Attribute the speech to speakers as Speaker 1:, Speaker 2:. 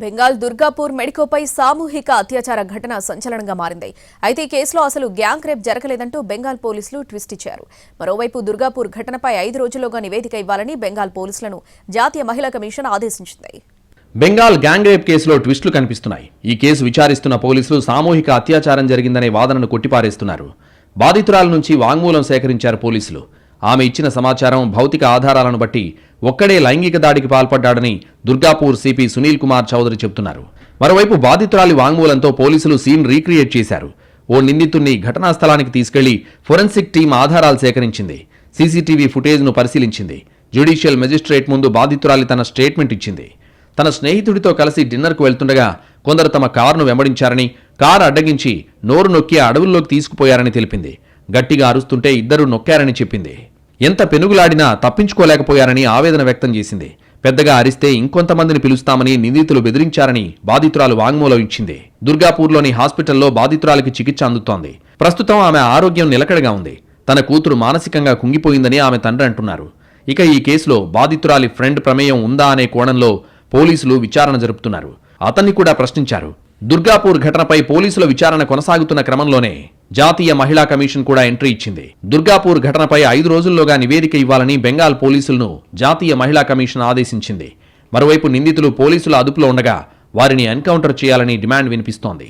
Speaker 1: బెంగాల్ దుర్గాపూర్ మెడికోపై సామూహిక అత్యాచార ఘటన సంచలనంగా మారింది. అయితే ఈ కేసులో అసలు గ్యాంగ్ రేప్ జరగలేదంటూ బెంగాల్ పోలీసులు ట్విస్ట్ ఇచ్చారు. మరోవైపు దుర్గాపూర్ ఘటనపై ఐదు రోజుల్లోగా నివేదిక ఇవ్వాలని బెంగాల్ పోలీసులను జాతీయ మహిళా కమిషన్ ఆదేశించింది.
Speaker 2: బెంగాల్ గ్యాంగ్ రేప్ కేసులో ట్విస్టులు కనిపిస్తున్నాయి. ఈ కేసు విచారిస్తున్న పోలీసులు సామూహిక అత్యాచారం జరిగిందనే వాదనను కొట్టిపారేస్తున్నారు. బాధితురాల నుంచి వాంగ్మూలం సేకరించారు పోలీసులు. ఆమె ఇచ్చిన సమాచారం భౌతిక ఆధారాలను బట్టి ఒక్కడే లైంగిక దాడికి పాల్పడ్డాడని దుర్గాపూర్ సిపి సునీల్ కుమార్ చౌదరి చెబుతున్నారు. మరోవైపు బాధితురాలి వాంగ్మూలంతో పోలీసులు సీన్ రీక్రియేట్ చేశారు. ఓ నిందితుణ్ణి ఘటనా స్థలానికి తీసుకెళ్ళి ఫొరెన్సిక్ టీం ఆధారాలు సేకరించింది. సీసీటీవీ ఫుటేజ్ను పరిశీలించింది. జ్యుడిషియల్ మెజిస్ట్రేట్ ముందు బాధితురాలి తన స్టేట్మెంట్ ఇచ్చింది. తన స్నేహితుడితో కలిసి డిన్నర్కు వెళ్తుండగా కొందరు తమ కారును వెంబడించారని కారు అడ్డగించి నోరు నొక్కి అడవుల్లోకి తీసుకుపోయారని తెలిపింది. గట్టిగా అరుస్తుంటే ఇద్దరు నొక్కారని చెప్పింది. ఎంత పెనుగులాడినా తప్పించుకోలేకపోయారని ఆవేదన వ్యక్తం చేసింది. పెద్దగా అరిస్తే ఇంకొంతమందిని పిలుస్తామని నిందితులు బెదిరించారని బాధితురాలు వాంగ్మూలం ఇచ్చింది దుర్గాపూర్లోని హాస్పిటల్లో బాధితురాలికి చికిత్స అందుతోంది. ప్రస్తుతం ఆమె ఆరోగ్యం నిలకడగా ఉంది. తన కూతురు మానసికంగా కుంగిపోయిందని ఆమె తండ్రి అంటున్నారు. ఇక ఈ కేసులో బాధితురాలి ఫ్రెండ్ ప్రమేయం ఉందా అనే కోణంలో పోలీసులు విచారణ జరుపుతున్నారు. అతన్ని కూడా ప్రశ్నించారు. దుర్గాపూర్ ఘటనపై పోలీసుల విచారణ కొనసాగుతున్న క్రమంలోనే జాతీయ మహిళా కమిషన్ కూడా ఎంట్రీ ఇచ్చింది. దుర్గాపూర్ ఘటనపై ఐదు రోజుల్లోగా నివేదిక ఇవ్వాలని బెంగాల్ పోలీసులను జాతీయ మహిళా కమిషన్ ఆదేశించింది. మరోవైపు నిందితులు పోలీసుల అదుపులో ఉండగా వారిని ఎన్కౌంటర్ చేయాలని డిమాండ్ వినిపిస్తోంది.